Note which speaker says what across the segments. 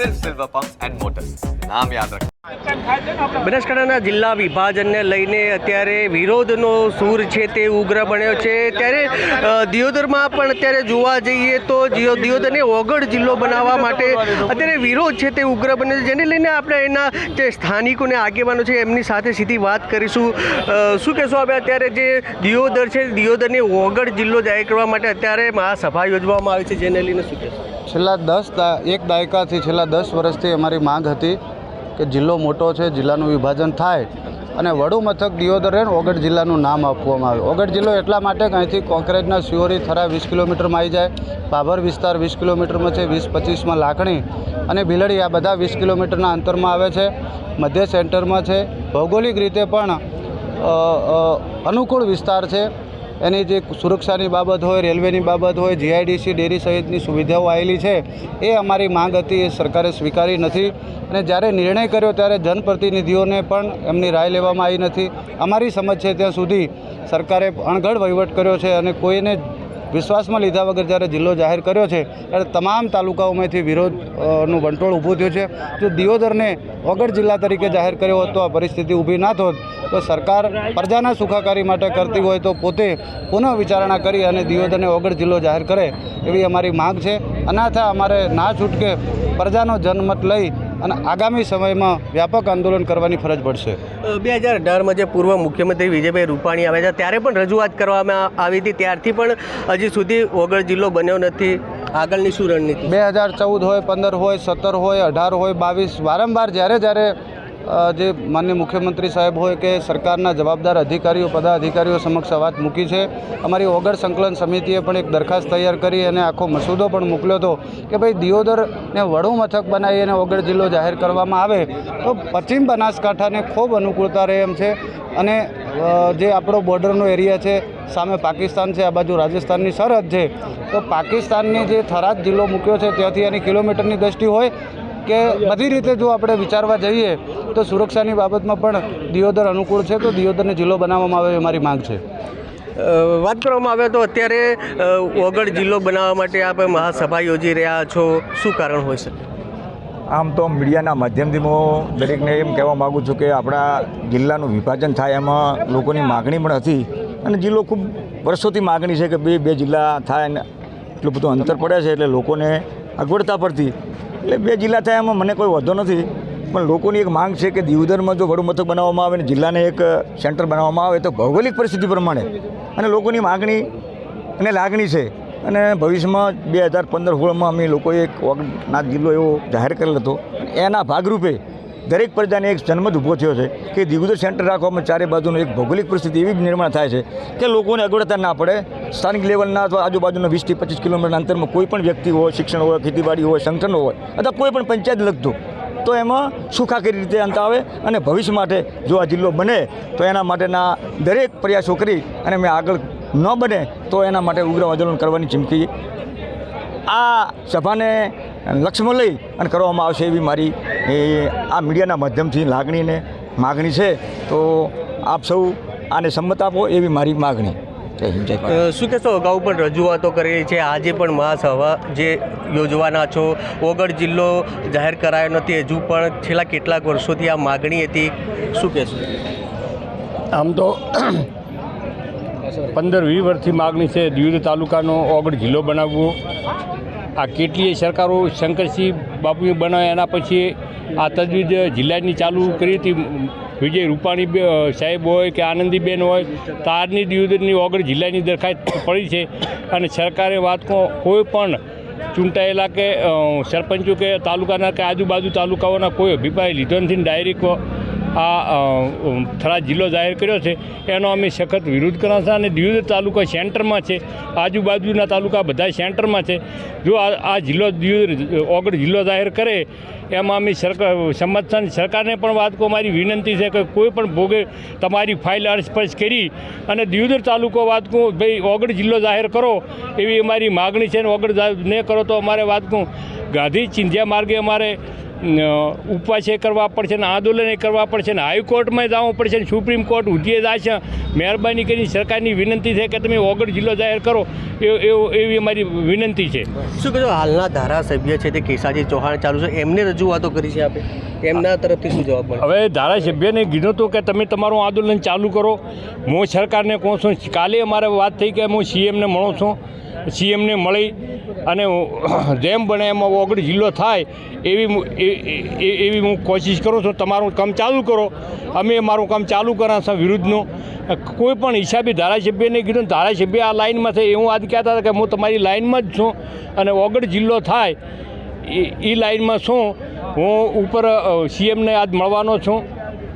Speaker 1: સિલ્ફ silver pumps and motors નામ યાદ રાખો
Speaker 2: બનાસકાંઠાના જિલ્લા વિભાજનને લઈને અત્યારે વિરોધનો સૂર છે તે ઉગ્ર બન્યો છે. ત્યારે દિયોદરમાં પણ અત્યારે જોવા જઈએ તો દિયોદરને ઓગળ જિલ્લો બનાવવા માટે અત્યારે વિરોધ છે તે ઉગ્ર બન્યો છે. જેને લઈને આપણે એના જે સ્થાનિકોને આગેવાનો છે એમની સાથે સીધી વાત કરીશું. શું કહેશો આપણે અત્યારે જે દિયોદર છે, દિયોદરને ઓગળ જિલ્લો જાહેર કરવા માટે અત્યારે મહાસભા યોજવામાં આવી છે. જેને લઈને શું કહેશો?
Speaker 3: છેલ્લા દસ એક દાયકાથી છેલ્લા દસ વર્ષથી અમારી માંગ હતી કે જિલ્લો મોટો છે, જિલ્લાનું વિભાજન થાય અને વડુ મથક દિયોદર રહે ઓગઢ જિલ્લાનું નામ આપવામાં આવે. ઓગઢ જિલ્લો એટલા માટે કે અહીંથી કોંકરેજના સિયોરી થરા વીસ કિલોમીટરમાં આવી જાય, ભાભર વિસ્તાર વીસ કિલોમીટરમાં છે, વીસ પચીસમાં લાખણી અને ભીલડી આ બધા વીસ કિલોમીટરના અંતરમાં આવે છે. મધ્ય સેન્ટરમાં છે. ભૌગોલિક રીતે પણ અનુકૂળ વિસ્તાર છે. એની જે સુરક્ષાની બાબત હોય, રેલવેની બાબત હોય, જીઆઈડીસી, ડેરી સહિતની સુવિધાઓ આવેલી છે, એ અમારી માંગ હતી, એ સરકારે સ્વીકારી નથી. અને જ્યારે નિર્ણય કર્યો ત્યારે જનપ્રતિનિધિઓને પણ એમની રાય લેવામાં આવી નથી. અમારી સમજ છે ત્યાં સુધી સરકારે અણઘડ વહીવટ કર્યો છે અને કોઈને વિશ્વાસમાં લીધા વગર જ્યારે જિલ્લો જાહેર કર્યો છે, ત્યારે તમામ તાલુકાઓમાંથી વિરોધનું વંટોળ ઊભું થયું છે. જો દિયોદરને વગર જિલ્લા તરીકે જાહેર કર્યો હોત તો આ પરિસ્થિતિ ઊભી ના થોત. તો સરકાર પ્રજાના સુખાકારી માટે કરતી હોય તો પોતે પુનઃ વિચારણા કરી અને દિયોદરને ઓગળ જિલ્લો જાહેર કરે એવી અમારી માંગ છે. અનાથા અમારે ના છૂટકે પ્રજાનો જનમત લઈ અને આગામી સમયમાં વ્યાપક આંદોલન કરવાની ફરજ પડશે.
Speaker 2: બે હજાર અઢારમાં જે પૂર્વ મુખ્યમંત્રી વિજયભાઈ રૂપાણી આવ્યા હતા ત્યારે પણ રજૂઆત કરવામાં આવી હતી. ત્યારથી પણ હજી સુધી ઓગળ જિલ્લો બન્યો નથી. આગળની શું રણનીતિ?
Speaker 3: બે હજાર ચૌદ હોય પંદર હોય સત્તર હોય અઢાર હોય બાવીસ વારંવાર જ્યારે જ્યારે જે માન્ય મુખ્યમંત્રી સાહેબ હોય કે સરકારના જવાબદાર અધિકારીઓ, પદાધિકારીઓ સમક્ષ વાત મૂકી છે. અમારી ઓગળ સંકલન સમિતિએ પણ એક દરખાસ્ત તૈયાર કરી અને આખો મસૂદો પણ મોકલ્યો હતો કે ભાઈ દિયોદરને વડું મથક બનાવી અને ઓગળ જિલ્લો જાહેર કરવામાં આવે તો પશ્ચિમ બનાસકાંઠાને ખૂબ અનુકૂળતા રહે એમ છે. અને જે આપણો બોર્ડરનો એરિયા છે, સામે પાકિસ્તાન છે, આ બાજુ રાજસ્થાનની સરહદ છે, તો પાકિસ્તાનની જે થરાદ જિલ્લો મૂક્યો છે, ત્યાંથી એની કિલોમીટરની દ્રષ્ટિ હોય કે બધી રીતે જો આપણે વિચારવા જઈએ તો સુરક્ષાની બાબતમાં પણ દિયોદર અનુકૂળ છે તો દિયોદરને જિલ્લો બનાવવામાં આવે એ મારી માંગ છે?
Speaker 2: વાત કરવામાં આવે તો અત્યારે ઓગળ જિલ્લો બનાવવા માટે આપ મહાસભા યોજી રહ્યા છો. શું કારણ હોય શકે?
Speaker 4: આમ તો મીડિયાના માધ્યમથી હું દરેકને એમ કહેવા માગું છું કે આપણા જિલ્લાનું વિભાજન થાય એમાં લોકોની માગણી પણ હતી. અને જિલ્લો ખૂબ વર્ષોથી માગણી છે કે બે બે જિલ્લા થાય અને એટલું બધું અંતર પડે છે એટલે લોકોને અગવડતા પડતી. એટલે બે જિલ્લા થાય એમાં મને કોઈ વાંધો નથી. પણ લોકોની એક માંગ છે કે દીવદરમાં જો વડું મથક બનાવવામાં આવે અને જિલ્લાને એક સેન્ટર બનાવવામાં આવે તો ભૌગોલિક પરિસ્થિતિ પ્રમાણે. અને લોકોની માગણી અને લાગણી છે. અને ભવિષ્યમાં બે હજાર પંદર સોળમાં અમે લોકોએ એક ઓગનાથ જિલ્લો એવો જાહેર કરેલ હતો. એના ભાગરૂપે દરેક પ્રજાને એક જન્મત ઊભો થયો છે કે દિગુદર સેન્ટર રાખવામાં ચારે બાજુનું એક ભૌગોલિક પરિસ્થિતિ એવી નિર્માણ થાય છે કે લોકોને અગવડતા ના પડે. સ્થાનિક લેવલના અથવા આજુબાજુના વીસથી પચીસ કિલોમીટરના અંતરમાં કોઈ પણ વ્યક્તિ હોય, શિક્ષણ હોય, ખેતીવાડી હોય, સંગઠન હોય અથવા કોઈ પણ પંચાયત લગતું, તો એમાં સુખાકારી રીતે અંત આવે અને ભવિષ્ય માટે જો આ જિલ્લો બને, તો એના માટેના દરેક પ્રયાસો કરી અને મેં આગળ ન બને, તો એના માટે ઉગ્ર આંદોલન કરવાની ચીમકી આ સભાને લક્ષ્યમાં લઈ અને કરવામાં આવશે એવી મારી એ આ મીડિયાના માધ્યમથી લાગણીને માગણી છે. તો આપ સૌ આને સંમત આપો એવી મારી માગણી.
Speaker 2: શું કહેશો અગાઉ પણ રજૂઆતો કરી છે. આજે પણ મહાસભા જે યોજવાના છો ઓગળ જિલ્લો જાહેર કરાયો નથી હજુ પણ છેલ્લા કેટલાક વર્ષોથી આ માગણી હતી. શું કહેશો?
Speaker 5: આમ તો પંદર વીસ વર્ષથી માગણી છે. દિયોદર તાલુકાનો ઓગળ જિલ્લો બનાવવો. આ કેટલીય સરકારો શંકરસિંહ બાપુએ બનાવ્યા એના પછી આ તજવીજ જિલ્લાની ચાલુ કરી હતી. વિજય રૂપાણી સાહેબ હોય કે આનંદીબેન હોય, તારની દિવસની ઓગળ જિલ્લાની દરખાસ્ત પડી છે અને સરકારે વાતકો કોઈ પણ ચૂંટાયેલા કે સરપંચો કે તાલુકાના કે આજુબાજુ તાલુકાઓના કોઈ અભિપ્રાય લીધો નથી. ડાયરેક્ટ આ થરા જિલ્લો જાહેર કર્યો છે. એનો અમે સખત વિરોધ કર્યા છે અને દિયોદર તાલુકા સેન્ટરમાં છે. આજુબાજુના તાલુકા બધા સેન્ટરમાં છે. જો આ જિલ્લો દિયોદર ઓગળ જિલ્લો જાહેર કરે, એમાં અમે સરકાર સંમત સરકારને પણ વાત કહું, મારી વિનંતી છે કે કોઈ પણ ભોગે તમારી ફાઇલ અર્સપર્શ કરી અને દિયોદર તાલુકો વાત કહું, ભાઈ ઓગળ જિલ્લો જાહેર કરો, એવી અમારી માગણી છે ને ઓગળ ન કરો તો અમારે વાત કહું, ગાંધી ચિંધ્યા માર્ગે અમારે ઉપવાસે કરવા પડશે ને આંદોલને કરવા પડશે ને હાઈકોર્ટમાં જવું પડશે ને સુપ્રીમ કોર્ટ ઉઠીએ જશે. મહેરબાની કરીને સરકારની વિનંતી છે કે તમે ઓગળ જિલ્લો જાહેર કરો. એ એવું એવી અમારી વિનંતી છે.
Speaker 2: શું કહો હાલના ધારાસભ્ય છે તે કેસાજી ચૌહાણ ચાલુ છે. એમને રજૂઆતો કરી છે આપે. એમના તરફથી શું જવાબ મળે?
Speaker 5: હવે ધારાસભ્યને કીધું હતું કે તમે તમારું આંદોલન ચાલુ કરો. હું સરકારને કહું છું કાલે અમારે વાત થઈ કે હું સીએમને મળું છું. સીએમને મળી. અને જેમ બને એમ ઓગળ જિલ્લો થાય એવી એ- એ- એ- એવી હું કોશિશ કરું છું. તમારું કામ ચાલુ કરો. અમે મારું કામ ચાલુ કરા છે વિરુદ્ધનું. કોઈ પણ હિસાબી ધારાસભ્યને કીધું ધારાસભ્ય આ લાઇનમાં છે એવું આજ કહેતા હતા કે હું તમારી લાઇનમાં જ છું અને ઓગળ જિલ્લો થાય. એ એ લાઇનમાં છું હું ઉપર સીએમને આજ મળવાનો છું.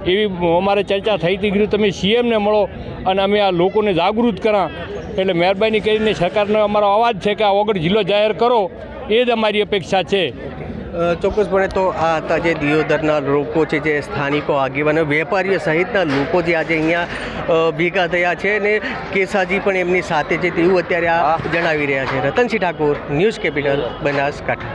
Speaker 5: એવી અમારે ચર્ચા થઈ હતી. કીધું, તમે સીએમને મળો અને અમે આ લોકોને જાગૃત કરા. એટલે મહેરબાની કરીને સરકારનો અમારો અવાજ છે કે આ ઓગળ જિલ્લો જાહેર કરો એ જ અમારી અપેક્ષા છે.
Speaker 2: ચોક્કસપણે તો આ હતા જે દિયોદરના લોકો છે જે સ્થાનિકો આગેવાનો વેપારીઓ સહિતના લોકો જે આજે અહીંયા ભેગા થયા છે ને કેસાજી પણ એમની સાથે છે તેવું અત્યારે આ જણાવી રહ્યા છે. Ratansinh Thakor news capital Banaskantha.